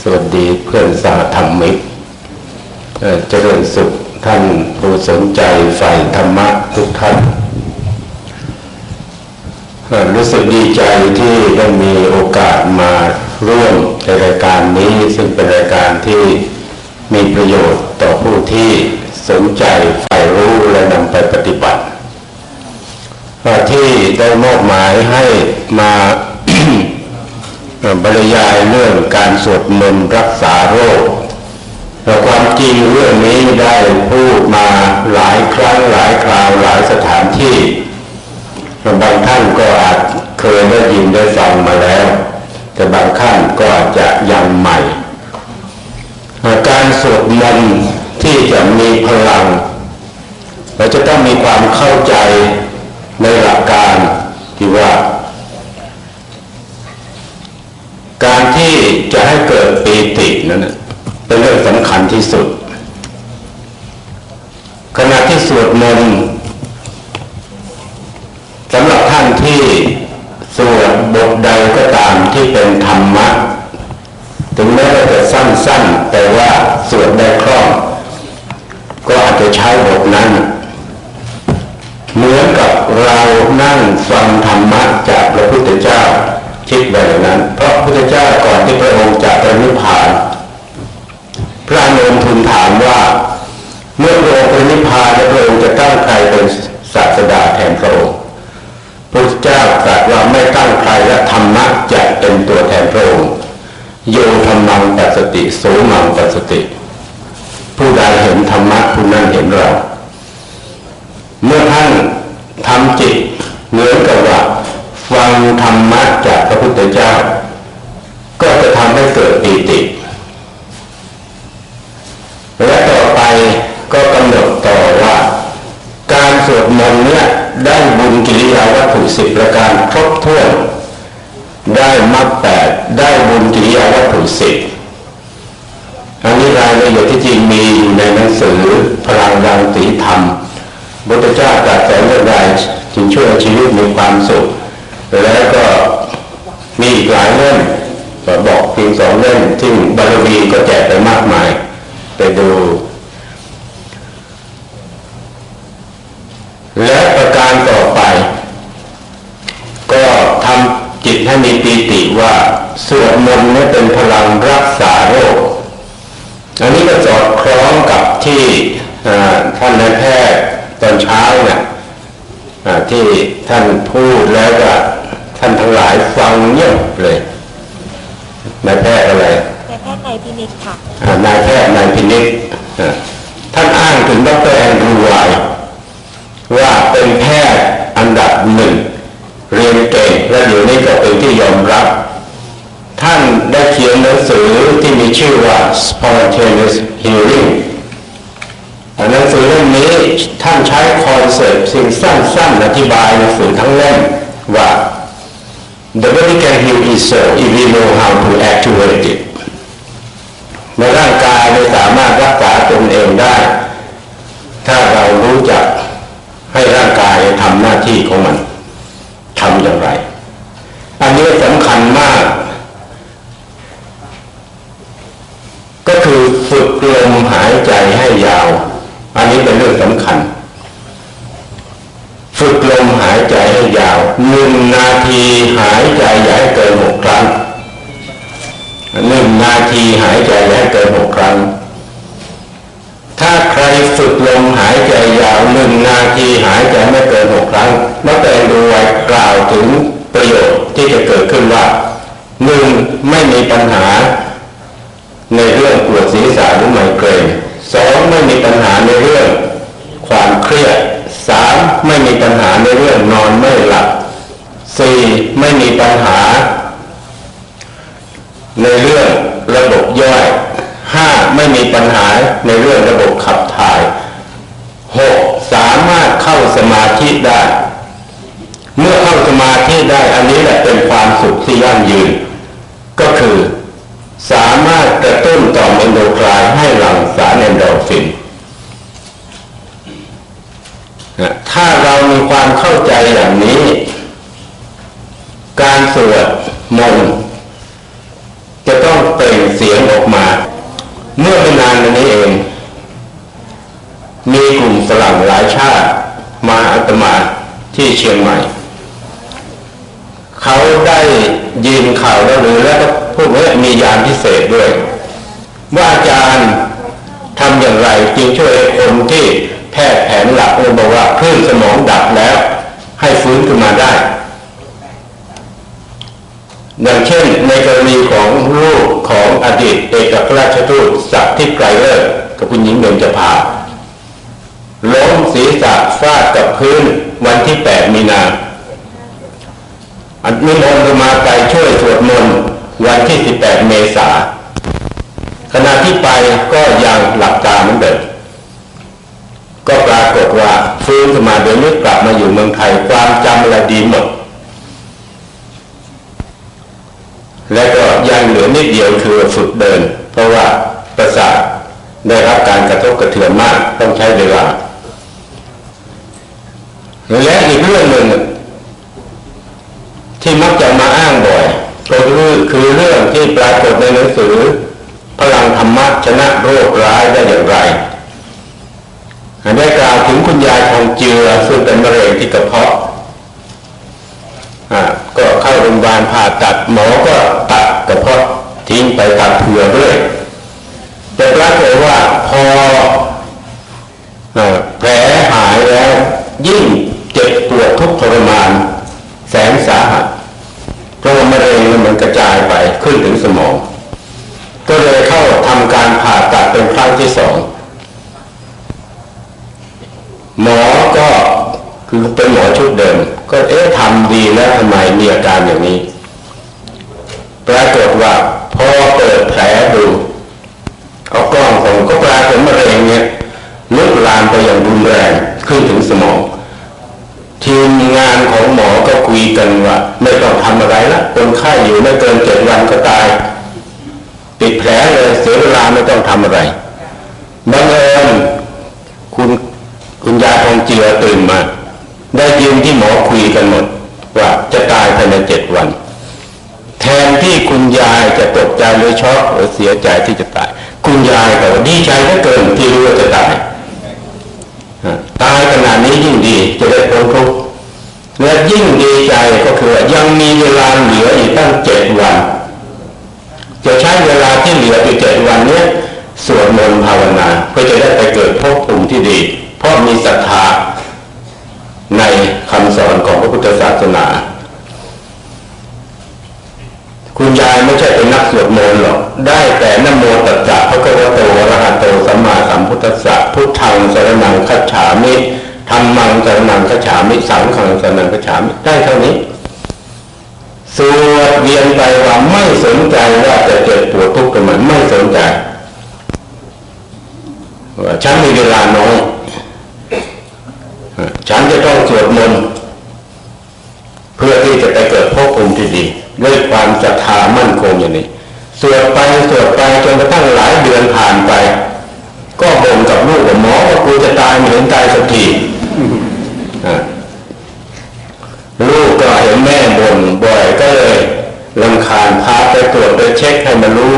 สวัสดีเพื่อนสาธรรมิกเอ่อเจริญสุขท่านผู้สนใจใฝ่ธรรมะทุกท่าน รู้สึกดีใจที่ได้มีโอกาสมาร่วมในรายการนี้ซึ่งเป็นรายการที่มีประโยชน์ต่อผู้ที่สนใจใฝ่รู้และนำไปปฏิบัติที่ได้มอบหมายให้มา บรรยายเรื่องการสวดมนต์รักษาโรคแต่ความจริงเรื่องนี้ได้พูดมาหลายครั้งหลายคราวหลายสถานที่บางท่านก็อาจเคยได้ยินได้ฟังมาแล้ว แต่บางท่านก็อาจจะยังใหม่ การสวดมนต์ที่จะมีพลัง เราจะต้องมีความเข้าใจในหลักการที่ว่า การที่จะให้เกิดปีตินั้นเป็นเรื่องสำคัญที่สุด ขณะที่สวดมนต์สำหรับท่านที่สวดบทใดก็ตามที่เป็นธรรมะ ถึงแม้ว่าจะสั้นๆ แต่ว่าสวดได้คล่อง ก็อาจจะใช้บทนั้น เหมือนกับเรานั่งฟังธรรมะจากพระพุทธเจ้าคิดแบบนั้น ระพระพุทธเจ้าก่อนที่พระองค์จะปรินิพพาน พระอนุนทูลถามว่า เมื่อพระองค์ปรินิพพานแล้วพระองค์จะตั้งใครเป็นศาสดาแทนพระองค์พระพุทธเจ้าตรัสว่าไม่ตั้งใครและธรรมะจะเป็นตัวแทนพระองค์โยธรรมังปัสสติโสมังปัสสติ ผู้ใดเห็นธรรมะผู้นั้นเห็นเรา เมื่อท่านทำจิตเหมือนกับว่าฟังธรรมะจากพระพุทธเจ้า ก็จะทำให้เกิดปีติ และต่อไปก็กำหนดต่อว่า การสวดมนต์เนี่ยได้บุญกิริยาวัตถุสิบประการครบถ้วน ได้มรรคแปดได้บุญกิริยาวัตถุสิบอันนี้รายละเอียดที่จริงมีอยู่ในหนังสือพลังรังสีธรรมพุทธเจ้าตรัสแต่เรื่องใดจึงช่วยชีวิตมีความสุข แล้วก็มีอีกหลายเล่มก็ บอกเพียงสองเล่มที่บารมีก็แจกไปมากมาย ไปดู และประการต่อไป ก็ทำจิตให้มีปีติว่าสวดมนต์นี่เป็นพลังรักษาโรค อันนี้ก็สอดคล้องกับที่ท่านนายแพทย์ตอนเช้าเนี่ยที่ท่านพูดแล้วก็ท่านทั้งหลายฟังเงียบเลย นายแพทย์อะไรนายแพทย์นายพินิจค่ะอ่านายแพทย์นายพินิจอ่าท่านอ้างถึงดรแอนดรูไวน์ว่าเป็นแพทย์อันดับหนึ่งเรียนเก่งและเดี๋ยวนี้ก็เป็นที่ยอมรับ ท่านได้เขียนหนังสือที่มีชื่อว่า spontaneous healing หนังสือเล่มนี้ท่านใช้คอนเซ็ปต์สิ่งสั้นๆ อธิบายหนังสือทั้งเล่มว่า the body can heal itself if we know how to activate it ในร่างกายไม่สามารถรักษาตนเองได้ ถ้าเรารู้จักให้ร่างกายทำหน้าที่ของมันทำอย่างไร อันนี้สำคัญมาก ก็คือฝึกลมหายใจให้ยาว อันนี้เป็นเรื่องสำคัญ ฝึกลมห ยให้ยาวหนึ่งนาทีหายใจย่าให้เกินหกครั้งหนึ่งนาทีหายใจย่าให้เกินหกครั้ง ถ้าใครฝึกลมหายใจยาวหนึ่งนาทีหายใจไม่เกินหกครั้งนักแต่ดูไว้กล่าวถึงประโยชน์ที่จะเกิดขึ้นว่าหนึ่งไม่มีปัญหา ในเรื่องปวดศีรษะหรือไมเกรนสองไม่มีปัญหาในเรื่องความเครียดสาม ไม่มีปัญหาในเรื่องนอนไม่หลับสี่ไม่มีปัญหา ในเรื่องระบบย่อยห้าไม่มีปัญหาในเรื่องระบบขับถ่ายหกสามารถเข้าสมาธิได้ เมื่อเข้าสมาธิได้อันนี้แหละเป็นความสุขที่ยั่งยืน ก็คือสามารถกระตุ้นต่อมเอนโดไคน์ให้หลั่งสารเอนโดรฟิน ถ้าเรามีความเข้าใจอย่างนี้ การสวดมนต์จะต้องเปล่งเเสียงออกมา เมื่อไม่นานนี้เอง มีกลุ่มฝรั่งหลายชาติมาอาตมาที่เชียงใหม่ เขาได้ยินข่าวแล้วหรือแล้วก็พูดว่ามียานพิเศษด้วย ว่าอาจารย์ทำอย่างไรจึงช่วยคนที่ แพทย์แผนหลักเลยบอกว่าคลื่นสมองดับแล้ว ให้ฟื้นขึ้นมาได้ อย่างเช่นในกรณีของลูกของอดีตเอกอัครราชทูตสักทิพไกรเลิศกับคุณหญิงเบญจภาล้มศีรษะฟาดกับพื้นวันที่ 8 มีนาอันนิมนต์มาไปช่วยสวดมนต์วันที่ 18 เมษาขณะที่ไปก็ยังหลับตาเหมือนเดิม ก็ปรากฏว่าฟื้นขึ้นมาเดี๋ยวนี้กลับมาอยู่เมืองไทยความจำอะไรดีหมด และก็ยังเหลือนิดเดียวคือฝึกเดิน เพราะว่าประสาทได้รับการกระทบกระเทือนมากต้องใช้เวลา และอีกเรื่องหนึ่งที่มักจะมาอ้างบ่อยก็คือคือเรื่องที่ปรากฏในหนังสือ พลังธรรมะชนะโรคร้ายได้อย่างไร ได้กล่าวถึงคุณยายทองเจือซึ่งเป็นมะเร็งที่กระเพาะอ่าก็เข้าโรงพยาบาลผ่าตัดหมอก็ตัดกระเพาะทิ้งไปตัดเผื่อด้วยแต่ปรากฏว่าพออแผลหายแล้วยิ่งเจ็บปวดทุกข์ทรมาน แสนสาหัสเพราะว่ามะเร็งมันกระจายไปขึ้นถึงสมอง ก็เลยเข้าทำการผ่าตัดเป็นครั้งที่สอง หมอก็คือเป็นหมอชุดเดิม ก็เอ๊ะทำ ดีแล้วทำไมมีอาการอย่างนี้ ปรากฏว่าพอเปิดแผลดูเอากล้องส่องก็ปรากฏมะเร็งเนี่ยลุกลามไปอย่างรุนแรงขึ้นถึงสมองทีมงานของหมอก็คุยกันว่า ไม่ต้องทำอะไรละคนไข้อยู่ไม่เกินเจ็ดวันก็ตาย ติดแผลเลยเสียเวลาไม่ต้องทำอะไรบังเอิญคุณคุณยาทองเจือตื่นมา ได้ยินที่หมอคุยกันหมด ว่าจะตายภายในเจ็ดวัน แทนที่คุณยายจะตกใจหรือช็อกหรือเสียใจที่จะตาย คุณยายก็ดีใจเหลือเกินที่รู้ว่าจะตายตายขนาดนี้ยิ่งดีจะได้พ้นทุกข์และยิ่งดีใจก็คือยังมีเวลาเหลืออีกตั้งเจ็ดวัน จะใช้เวลาที่เหลืออยู่เจ็ดวันนี้สวดมนต์ภาวนาเพื่อจะ จฉามิธรรมังสรนังคัจฉามิสังฆังสรนังคัจฉามิได้เท่านี้สวดเวียนไปว่าไม่สนใจว่าจะเจ็บปวดทุกข์กับมันไม่สนใจว่าฉันมีเวลาน้อยฉันจะต้องสวดมนต์เพื่อที่จะไปเกิดภพภูมิที่ดีด้วยความศรัทธามั่นคงอย่างนี้สวดไปสวดไปจนกระทั่งหลายเดือนผ่านไป ก็บ่นกับลูกว่าหมอว่ากูจะตายไม่เห็นตายสักทีลูกก็เห็นแม่บ่นบ่อยก็เลยลำคาญพาไปตรวจไปเช็คให้มันรู้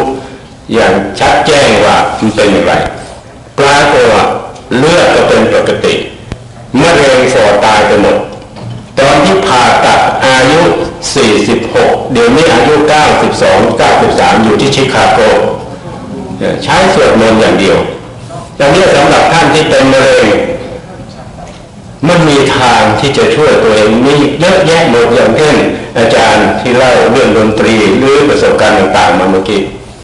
อย่างชัดแจ้งว่ามันเป็นอย่างไรปรากฏว่าเลือดก็เป็นปกติมะเร็งสอตายไปหมดตอนที่ผ่าตัดอายุ 46 เดี๋ยวนี้อายุ 92 93 อยู่ที่ชิคาโกใช้สวดมนต์อย่างเดียว อย่างนี้สำหรับท่านที่เป็นมะเร็งมันมีทางที่จะช่วยตัวเองมีเยอะแยะหมดอย่างเช่นอาจารย์ที่เล่าเรื่องดนตรีหรือประสบการณ์ต่างๆมาเมื่อกี้